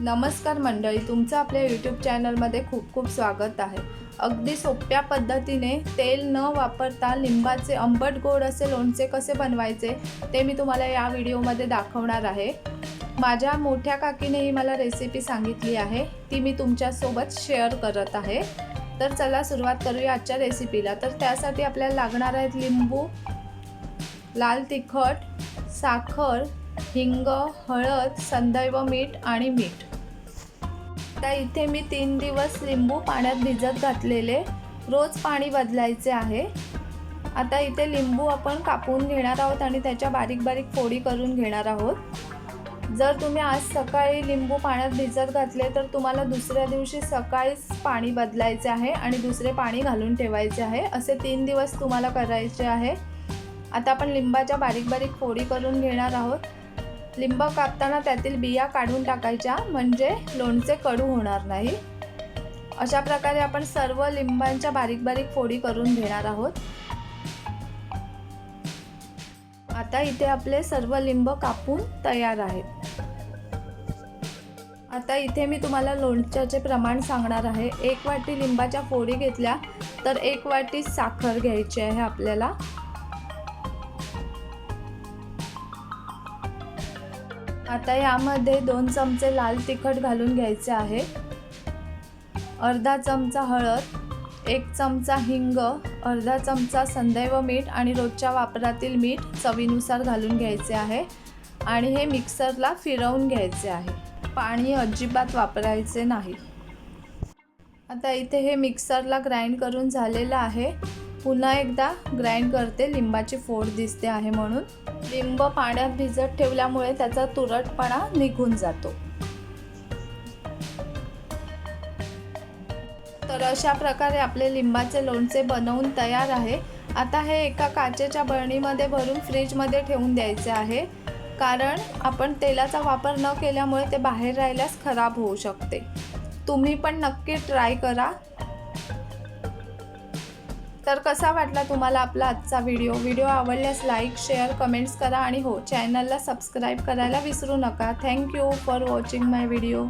नमस्कार मंडळी तुमचं आपल्या यूट्यूब चॅनलमध्ये खूप खूप स्वागत आहे. अगदी सोप्या पद्धतीने तेल न वापरता लिंबाचे आंबट गोड असे लोणचे कसे बनवायचे ते मी तुम्हाला या व्हिडिओमध्ये दाखवणार आहे. माझ्या मोठ्या काकीनेही मला रेसिपी सांगितली आहे. ती मी तुमच्यासोबत शेअर करत आहे. तर चला सुरुवात करूया आजच्या रेसिपीला तर त्यासाठी आपल्याला लागणार आहेत लिंबू लाल तिखट साखर हिंग हळद संदैव मीठ आणि मीठ. आता इथे मी तीन दिवस लिंबू पाण्यात भिजत घातलेले. रोज पाणी बदलायचे आहे. आता इथे लिंबू आपण कापून घेणार आहोत आणि त्याच्या बारीक बारीक फोडी करून घेणार आहोत. जर तुम्ही आज सकाळी लिंबू पाण्यात भिजत घातले तर तुम्हाला दुसऱ्या दिवशी सकाळीच पाणी बदलायचे आहे आणि दुसरे पाणी घालून ठेवायचे आहे. असे तीन दिवस तुम्हाला करायचे आहे. आता आपण लिंबाच्या बारीक बारीक फोडी करून घेणार आहोत. लिंब कापताना त्यातील बिया काढून टाकायच्या म्हणजे लोणचे कडू होणार नाही. अशा प्रकारे आपण सर्व लिंबांच्या बारीक बारीक फोडी करून घेणार आहोत. आता इथे आपले सर्व लिंब कापून तयार आहेत. आता इथे मी तुम्हाला लोणच्याचे प्रमाण सांगणार आहे. एक वाटी लिंबाच्या फोडी घेतल्या तर एक वाटी साखर घ्यायची आहे आपल्याला. आता यामध्ये दोन चमचे लाल तिखट घालून घ्यायचे आहे. अर्धा चमचा हळद एक चमचा हिंग अर्धा चमचा संदैव मीठ आणि रोजच्या वापरातील मीठ चवीनुसार घालून घ्यायचे आहे. आणि हे मिक्सरला फिरवून घ्यायचे आहे. पाणी अजिबात वापरायचे नाही. आता इथे हे मिक्सरला ग्राइंड करून झालेलं आहे. पुन्हा एकदा ग्राइंड करते. लिंबाची फोड दिसते आहे म्हणून. लिंब पाण्यात भिजत ठेवल्यामुळे त्याचा तुरटपणा निघून जातो. तर अशा प्रकारे आपले लिंबाचे लोणचे बनवून तयार आहे. आता हे एका काचेच्या बरणीमध्ये भरून फ्रीजमध्ये ठेवून द्यायचे आहे. कारण आपण तेलाचा वापर न केल्यामुळे ते बाहेर राहिल्यास खराब होऊ शकते. तुम्ही पण नक्की ट्राय करा. तर कसा वाटला तुम्हाला आपला आजचा व्हिडिओ? व्हिडिओ आवडल्यास लाईक शेअर कमेंट्स करा आणि हो चॅनलला सबस्क्राईब करायला विसरू नका. Thank you for watching my video.